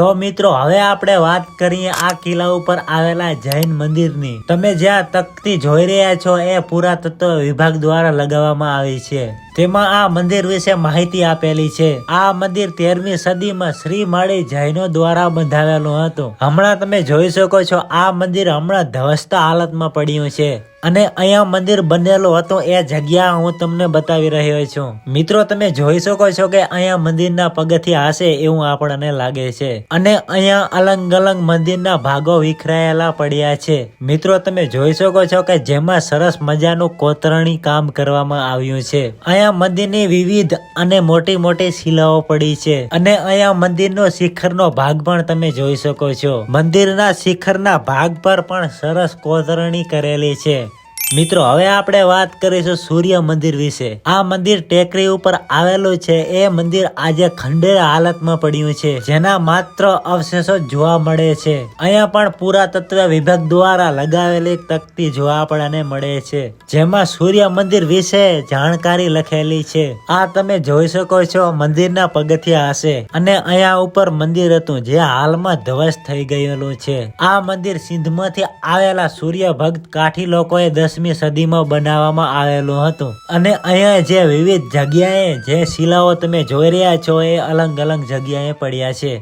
તો મિત્રો, હવે આપણે વાત કરીએ આ કિલ્લા ઉપર આવેલા જૈન મંદિરની. તમે જ્યાં તકતી જોઈ રહ્યા છો, એ પુરાતત્વ વિભાગ દ્વારા લગાવવામાં આવી છે. તેમાં આ મંદિર વિશે માહિતી આપેલી છે. આ મંદિર તેરમી સદીમાં શ્રી માળી જૈનો દ્વારા બંધાવેલું હતું. હમણાં તમે જોઈ શકો છો, આ મંદિર હમણાં ધ્વસ્ત હાલતમાં પડ્યું છે. અને અહીંયા મંદિર બનેલું હતું એ જગ્યા હું તમને બતાવી રહ્યો છું. મિત્રો, તમે જોઈ શકો છો કે અહીંયા મંદિરના પગથિયા હશે એવું આપણને લાગે છે. અને અહીંયા અલગ અલગ મંદિરના ભાગો વિખરાયેલા પડ્યા છે. મિત્રો, તમે જોઈ શકો છો કે જેમાં સરસ મજાનું કોતરણી કામ કરવામાં આવ્યું છે. અહીંયા મંદિરની વિવિધ અને મોટી મોટી શિલાઓ પડી છે. અને અહીંયા મંદિરનો શિખરનો ભાગ પણ તમે જોઈ શકો છો. મંદિરના શિખરના ભાગ પર પણ સરસ કોતરણી કરેલી છે. મિત્રો, હવે આપણે વાત કરીશું સૂર્ય મંદિર વિશે. આ મંદિર ટેકરી ઉપર આવેલું છે. એ મંદિર આજે ખંડેર હાલતમાં પડ્યું છે. જેના માત્ર અવશેષો જોવા મળે છે. અહીંયા પણ પુરાતત્વ વિભાગ દ્વારા લગાવેલી તકતી જોવા આપણને મળે છે. જેમાં સૂર્ય મંદિર વિશે જાણકારી લખેલી છે. આ તમે જોઈ શકો છો મંદિરના પગથિયા હશે. અને અહીંયા ઉપર મંદિર હતું જે હાલમાં ધ્વસ્ત થઈ ગયેલું છે. આ મંદિર સિંધમાંથી આવેલા સૂર્ય ભક્ત કાઠી લોકોએ દસમી સદીમાં બનાવવામાં આવેલું હતું. અને અહીંયા જે વિવિધ જગ્યાએ જે શિલાઓ તમે જોઈ રહ્યા છો એ અલગ અલગ જગ્યાએ પડ્યા છે.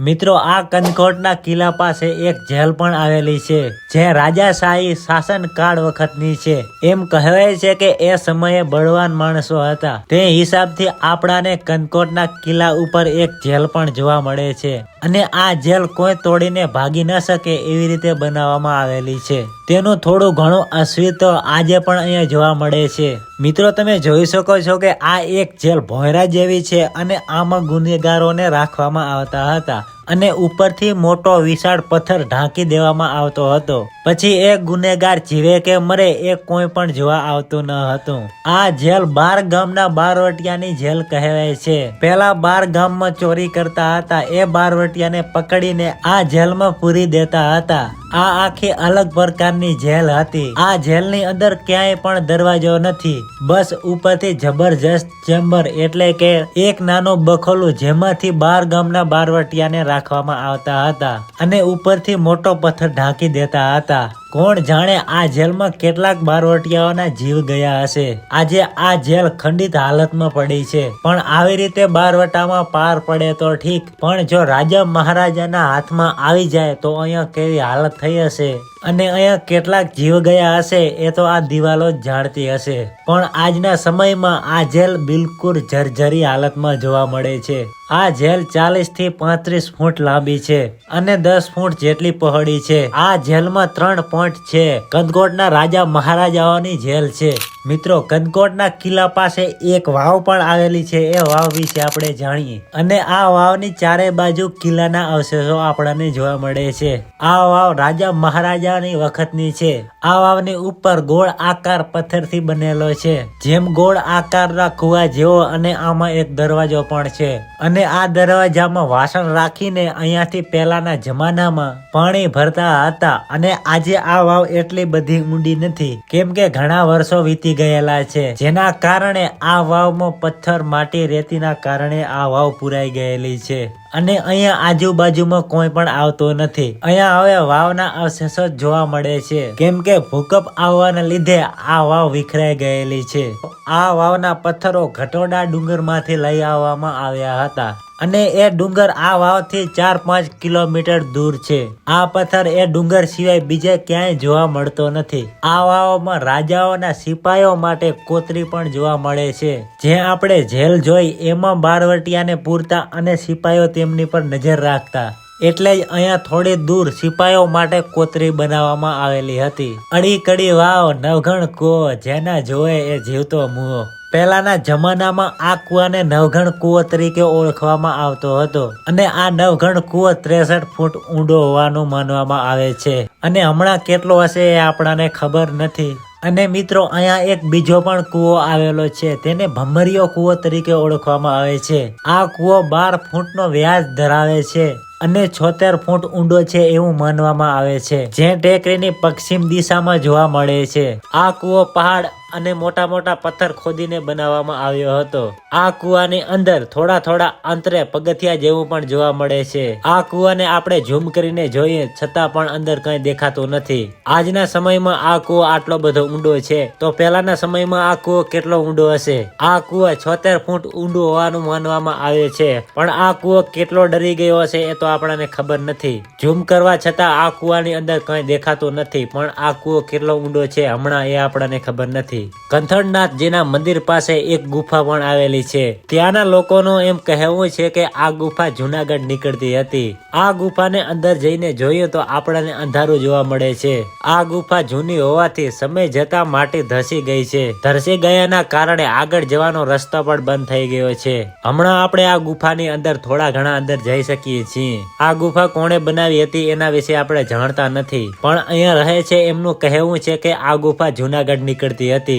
મિત્રો, આ કનકોટના કિલ્લા પાસે એક જેલ પણ આવેલી છે, જે રાજાશાહી શાસનકાળ વખતની છે. એમ કહેવાય છે કે એ સમયે બળવાન માણસો હતા. તે હિસાબથી આપણાને કનકોટના કિલ્લા ઉપર એક જેલ પણ જોવા મળે છે. અને આ જેલ કોઈ તોડીને ભાગી ન શકે એવી રીતે બનાવવામાં આવેલી છે. તેનું થોડું ઘણું અસ્તિત્વ આજે પણ અહીંયા જોવા મળે છે. મિત્રો, તમે જોઈ શકો છો કે આ એક જેલ ભોયરા જેવી છે અને આમાં ગુનેગારોને રાખવામાં આવતા હતા. અને ઉપરથી મોટો વિશાળ પથ્થર ઢાંકી દેવામાં આવતો હતો. પછી એ ગુનેગાર જીવે કે મરે એ કોઈ પણ જોવા આવતું ન હતું. આ જેલ બાર ગામના બારવટિયાની જેલ કહેવાય છે. પેલા બાર ગામમાં ચોરી કરતા હતા. એ બારવટિયાને પકડીને આ જેલમાં પૂરી દેતા હતા. આ આખી અલગ પ્રકારની જેલ હતી. આ જેલની અંદર ક્યાંય પણ દરવાજો નથી. બસ ઉપરથી જબરજસ્ત ચેમ્બર એટલે કે એક નાનો બખોલું જેમાંથી બાર ગામના બારવટિયાને રાખવામાં આવતા હતા અને ઉપરથી મોટો પથ્થર ઢાંકી દેતા હતા. કોણ જાણે આ જેલમાં કેટલાક બારવટિયાઓના જીવ ગયા હશે? આજે આ જેલ ખંડિત હાલતમાં પડી છે. પણ આવી રીતે બારવટામાં પાર પડે તો ઠીક. પણ જો રાજા મહારાજાના હાથમાં આવી જાય તો અહીંયા કેવી હાલત થઈ હશે? અને અહીંયા કેટલાક જીવ ગયા હશે એ તો આ દિવાલો જ જાણતી હશે. પણ આજના સમયમાં આ જેલ બિલકુલ જર્જરી હાલતમાં જોવા મળે છે. આ જેલ ચાલીસથી પાંત્રીસ ફૂટ લાંબી છે અને દસ ફૂટ જેટલી પહોળી છે. આ જેલમાં ત્રણ પોઈન્ટ છે. કંદકોટના રાજા મહારાજાઓની જેલ છે. મિત્રો કદકોટના કિલ્લા પાસે એક વાવ પણ આવેલી છે. એ વાવ વિશે આપણે જાણીએ. અને આ વાવની ચારે બાજુ કિલ્લાના અવશેષો આપણને જોવા મળે છે. આ વાવ રાજા મહારાજાની વખતની છે. આ વાવની ઉપર ગોળ આકાર પથ્થરથી બનેલો છે. જેમ ગોળ આકારના કુવા જેવો અને આમાં એક દરવાજો પણ છે. અને આ દરવાજામાં વાસણ રાખીને અહીંયાથી પહેલાના જમાનામાં પાણી ભરતા હતા. અને આજે આ વાવ એટલી બધી ઊંડી નથી. કેમ કે ઘણા વર્ષો વીતી ગયેલા છે. જેના કારણે આ વાવમાં પથ્થર માટી રેતીના કારણે આ વાવ પુરાઈ ગયેલી છે. અને અહીંયા આજુબાજુમાં કોઈ પણ આવતો નથી. અહીંયા હવે વાવના અવશેષો જોવા મળે છે. કેમ કે ભૂકંપ આવવાના લીધે આ વાવ વિખરાઈ ગયેલી છે. આ વાવના પથ્થરો ઘટોડા ડુંગરમાંથી લઈ આવવામાં આવ્યા હતા. અને એ ડુંગર આ વાવથી ચાર પાંચ કિલોમીટર દૂર છે. આ પથ્થર એ ડુંગર સિવાય બીજે ક્યાંય જોવા મળતો નથી. આ વાવમાં રાજાઓના સિપાઈઓ માટે કોતરી પણ જોવા મળે છે. જે આપણે જેલ જોઈ, એમાં બારવટિયાને પૂરતા અને સિપાહીઓ તેમની પર નજર રાખતા. એટલે જ અહીંયા થોડી દૂર સિપાહીઓ માટે કોતરી બનાવવામાં આવેલી હતી. અડી કડી વાવ, નવઘણ કુવો, જેના જોવે એ જીવતો મુઓ પહેલાના જમાનામાં આ કુવાને નવઘણ કુવો તરીકે ઓળખવામાં આવતો હતો અને આ નવઘણ કુવો ત્રેસઠ ફૂટ ઊંડો હોવાનું માનવામાં આવે છે. અને હમણાં કેટલો હશે એ આપણાને ખબર નથી. અને મિત્રો, અહીંયા એક બીજો પણ કૂવો આવેલો છે. તેને ભમરીયો કૂવો તરીકે ઓળખવામાં આવે છે. આ કૂવો બાર ફૂટનો વ્યાસ ધરાવે છે અને છોતેર ફૂટ ઊંડો છે એવું માનવામાં આવે છે. જે ટેકરીની પશ્ચિમ દિશામાં જોવા મળે છે. આ કૂવો પહાડ અને મોટા મોટા પથ્થર ખોદીને બનાવવામાં આવ્યો હતો. આ કુવાની અંદર થોડા થોડા અંતરે પગથિયા જેવું પણ જોવા મળે છે. આ કુવાને આપણે ઝૂમ કરીને જોઈએ છતાં પણ અંદર કંઈ દેખાતું નથી. આજના સમયમાં આ કુવો આટલો બધો ઊંડો છે, તો પહેલાના સમયમાં આ કુવો કેટલો ઊંડો હશે? આ કુવો છોતેર ફૂટ ઊંડો હોવાનું માનવામાં આવે છે, પણ આ કુવો કેટલો ડરી ગયો હશે એ તો આપણને ખબર નથી. ઝૂમ કરવા છતાં આ કુવાની અંદર કંઈ દેખાતું નથી, પણ આ કુવો કેટલો ઊંડો છે હમણાં એ આપણને ખબર નથી. કંથળનાથજીના મંદિર પાસે એક ગુફા પણ આવેલી છે. ત્યાંના લોકોનું એમ કહેવું છે કે આ ગુફા જુનાગઢ નીકળતી હતી. આ ગુફાને અંદર જઈને જોઈએ તો આપણને અંધારું જોવા મળે છે. આ ગુફા જૂની હોવાથી સમય જતા માટી ધસી ગઈ છે. ધસી ગયાના કારણે આગળ જવાનો રસ્તો પણ બંધ થઈ ગયો છે. હમણાં આપણે આ ગુફાની અંદર થોડા ઘણા અંદર જઈ શકીએ છીએ. આ ગુફા કોણે બનાવી હતી એના વિશે આપણે જાણતા નથી. પણ અહીંયા રહે છે એમનું કહેવું છે કે આ ગુફા જુનાગઢ નીકળતી હતી.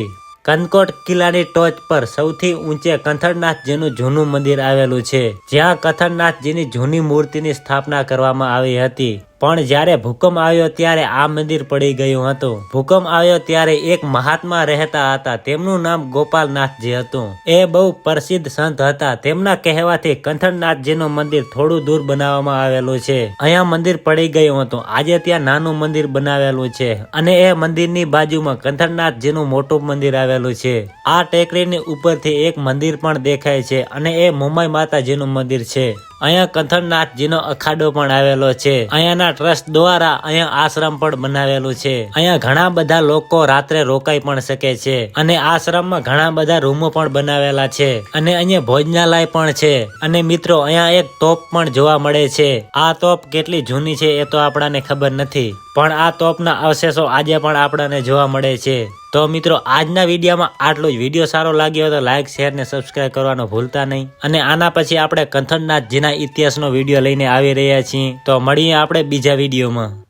કનકોટ કિલ્લાની ટોચ પર સૌથી ઊંચે કંથળનાથજીનું જૂનું મંદિર આવેલું છે. જ્યાં કથળનાથજીની જૂની મૂર્તિની સ્થાપના કરવામાં આવી હતી. પણ જ્યારે ભૂકંપ આવ્યો ત્યારે આ મંદિર પડી ગયું હતું. ભૂકંપ આવ્યો ત્યારે એક મહાત્મા રહેતા હતા. તેમનું નામ ગોપાલનાથજી હતું. એ બહુ પ્રસિદ્ધ સંત હતા. તેમના કહેવાથી કંથળનાથજીનું મંદિર થોડું દૂર બનાવવામાં આવેલું છે. અહીંયા મંદિર પડી ગયું હતું. આજે ત્યાં નાનું મંદિર બનાવેલું છે અને એ મંદિરની બાજુમાં કંથળનાથજીનું મોટું મંદિર આવેલું છે. આ ટેકરીની ઉપરથી એક મંદિર પણ દેખાય છે અને એ મુંબઈ માતાજીનું મંદિર છે. અહીંયા કંથળનાથજીનો અખાડો પણ આવેલો છે. અહીંયાના ટ્રસ્ટ દ્વારા અહીંયા આશ્રમ પણ બનાવેલું છે. અહીંયા ઘણા બધા લોકો રાત્રે રોકાઈ પણ શકે છે અને આશ્રમમાં ઘણા બધા રૂમો પણ બનાવેલા છે અને અહીંયા ભોજનાલય પણ છે. અને મિત્રો, અહીંયા એક તોપ પણ જોવા મળે છે. આ તોપ કેટલી જૂની છે એ તો આપણાને ખબર નથી. પણ આ તોપના અવશેષો આજે પણ આપણને જોવા મળે છે. તો મિત્રો, આજના વિડીયોમાં આટલો જ વીડિયો સારો લાગ્યો તો લાઈક શેર ને સબસ્ક્રાઇબ કરવાનો ભૂલતા નહીં. અને આના પછી આપણે કંથનનાથજીના ઇતિહાસનો વીડિયો લઈને આવી રહ્યા છીએ. તો મળીએ આપણે બીજા વિડીયોમાં.